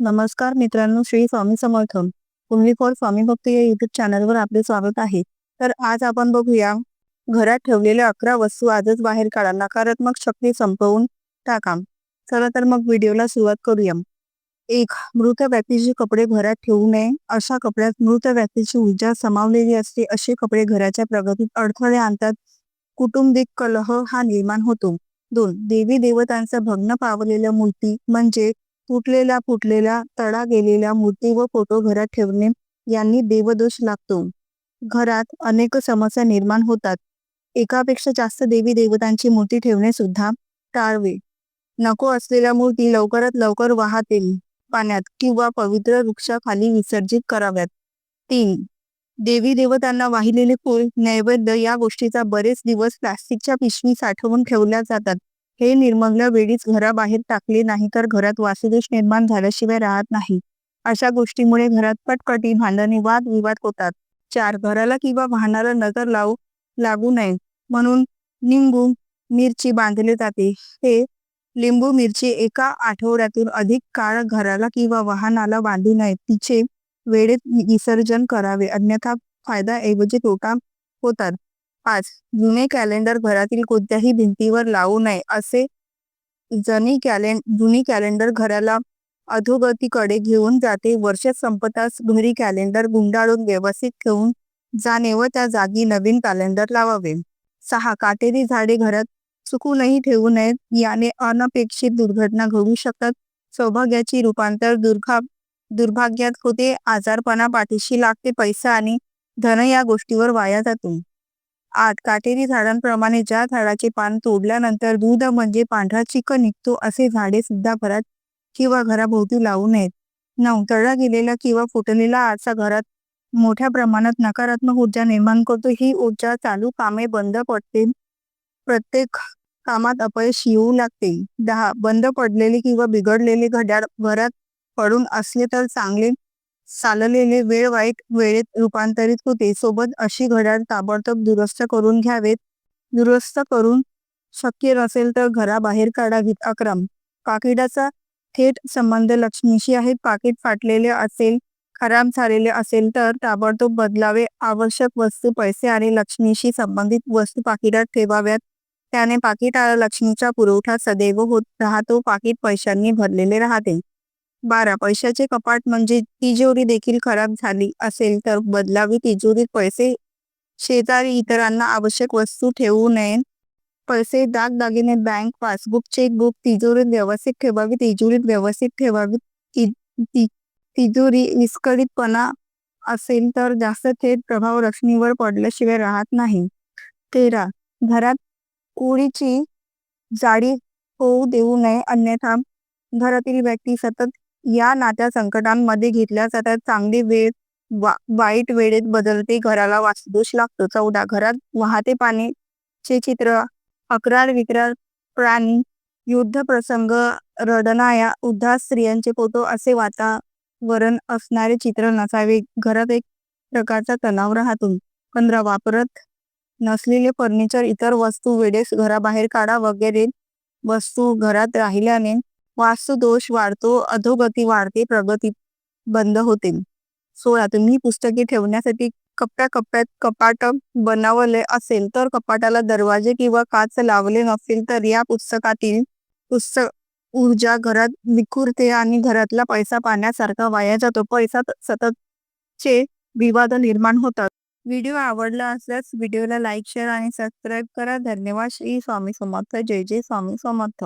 नमस्कार मित्रांनो श्री स्वामी समर्थ. पुंडली फॉर स्वामी भक्त या युट्यूब चॅनलवर आपले स्वागत आहे. तर आज आपण बघूया घरात ठेवलेल्या अकरा वस्तू आजच बाहेर काढा नकारात्मक शक्ती संपवून टाका. चला तर मग व्हिडिओला सुरुवात करूया. एक मृत व्यक्तीचे कपडे घरात ठेवू नये. अशा कपड्यात मृत व्यक्तीची ऊर्जा समावलेली असते असे कपडे घराच्या प्रगतीत अडथळे आणतात. कुटुंबिक कलह हा निर्माण होतो. दोन देवी देवतांचा भग्न पावलेल्या मूर्ती म्हणजे तुटलेल्या फुटलेल्या तडा गेलेल्या मूर्ती व फोटो घरात ठेवणे यांनी देवदोष लागतो. घरात अनेक समस्या निर्माण होतात. एकापेक्षा जास्त देवी देवतांची मूर्ती ठेवणे सुद्धा टाळवे. नको असलेल्या मूर्ती लवकरात लवकर वाहतील पाण्यात किंवा पवित्र वृक्षाखाली विसर्जित कराव्यात. तीन. देवी देवतांना वाहिलेले फूल नैवेद्य या गोष्टीचा बरेच दिवस प्लास्टिकच्या पिशवी साठवून ठेवल्या जातात. हे निर्मंगल्या वेळीच घराबाहेर टाकले नाही तर घरात वासुदेश निर्माण झाल्याशिवाय राहत नाही. अशा गोष्टीमुळे घरात पटकटी भांडणे वाद विवाद होतात. चार घराला किंवा वाहनाला नजर लावू लागू नये. म्हणून निंबू मिरची बांधले जाते. हे लिंबू मिरची एका आठवड्यातून अधिक काळ घराला किंवा वाहनाला बांधू नये. तिचे वेळेत विसर्जन करावे. अन्यथा फायदा ऐवजी तोटा होतात. पाच जुने कॅलेंडर घरातील कोणत्याही भिंतीवर लावू नये असे जनी कॅलें जुनी कॅलेंडर घराला अधोगतीकडे घेऊन जाते. वर्ष संपताच घरी कॅलेंडर गुंडाळून व्यवस्थित ठेवून जाणे व त्या जागी नवीन कॅलेंडर लावावे. सहा काटेरी झाडे घरात चुकूनही ठेवू नयेत. याने अनपेक्षित दुर्घटना घडू शकतात. सौभाग्याची रूपांतर दुर्घा दुर्भाग्यात होते. आजारपणा पाठीशी लागते पैसा आणि धन या गोष्टीवर वाया जातो. आत काटेरी झाडांप्रमाणे ज्या झाडाचे पान तोडल्यानंतर दूध म्हणजे पांढरा चिक निघतो असे झाडे सुद्धा घरात किंवा घराभोवती लावू नयेत. नऊ तळा गेलेला किंवा फुटलेला आरसा घरात मोठ्या प्रमाणात नकारात्मक ऊर्जा निर्माण करतो ही ऊर्जा चालू कामे बंद पडते. प्रत्येक कामात अपयश येऊ लागते. दहा बंद पडलेले किंवा बिघडलेले घड्याळ घरात पडून असले तर चांगले चाललेले वेळ वाईट वेळेत रूपांतरित होते. सोबत अशी घड्याळ ताबडतोब दुरुस्त करून घ्यावेत. दुरुस्त करून शक्य नसेल तर घराबाहेर काढावीत. अक्रम. पाकिटाचा थेट संबंध लक्ष्मीशी आहे. पाकिट फाटलेले असेल खराब झालेले असेल तर ताबडतोब बदलावे. आवश्यक वस्तू पैसे आणि लक्ष्मीशी संबंधित वस्तू पाकिटात ठेवाव्यात. त्याने पाकिटाला लक्ष्मीचा पुरवठा सदैव होत राहतो. पाकिट पैशांनी भरलेले राहते. बारा. पैशाचे कपाट म्हणजे तिजोरी देखील खराब झाली असेल तर बदलावी तिजोरीत पैसे शेजारी इतरांना आवश्यक वस्तू ठेवू नये. पैसे दागदागिने बँक पासबुक चेकबुक तिजोरीत व्यवस्थित ठेवावी तिजोरीत व्यवस्थित ठेवावी. तिजोरी विस्कळीतपणा असेल तर जास्त थेट प्रभाव लक्ष्मीवर पडल्याशिवाय राहत नाही. तेरा. घरात कोळीची जाडी होऊ देऊ नये. अन्यथा घरातील व्यक्ती सतत या नात्या संकटांमध्ये घेतल्या जातात चांगली वेळ वाईट वेळेत बदलते. घराला वास्तुदोष लागतो. चौदा. घरात वाहते पाणी चे चित्र अकरार विक्रार प्राणी युद्ध प्रसंग रडणाया उद्धास स्त्रियांचे फोटो असे वातावरण असणारे चित्र नसावे. घरात एक प्रकारचा तणाव राहतो. पंधरा. वापरत नसलेले फर्निचर इतर वस्तू वेळेस घराबाहेर काढा वगैरे वस्तू घरात राहिल्याने वास्तुदोष वाढतो अधोगती वाढते प्रगती बंद होते. सोळा तुम्ही पुस्तके ठेवण्यासाठी कप्प्या कप्प्यात कपाट बनवले असेल तर कपाटाला दरवाजे किंवा काच लावले नसेल तर या पुस्तकातील पुस्तक ऊर्जा घरात विखुरते आणि घरातला पैसा पाण्यासारखा वाया जातो. पैसा सततचे विवाद निर्माण होतात. व्हिडिओ आवडला असल्यास व्हिडिओला लाईक शेअर आणि सबस्क्राईब करा. धन्यवाद. श्री स्वामी समर्थ. जय जय स्वामी समर्थ.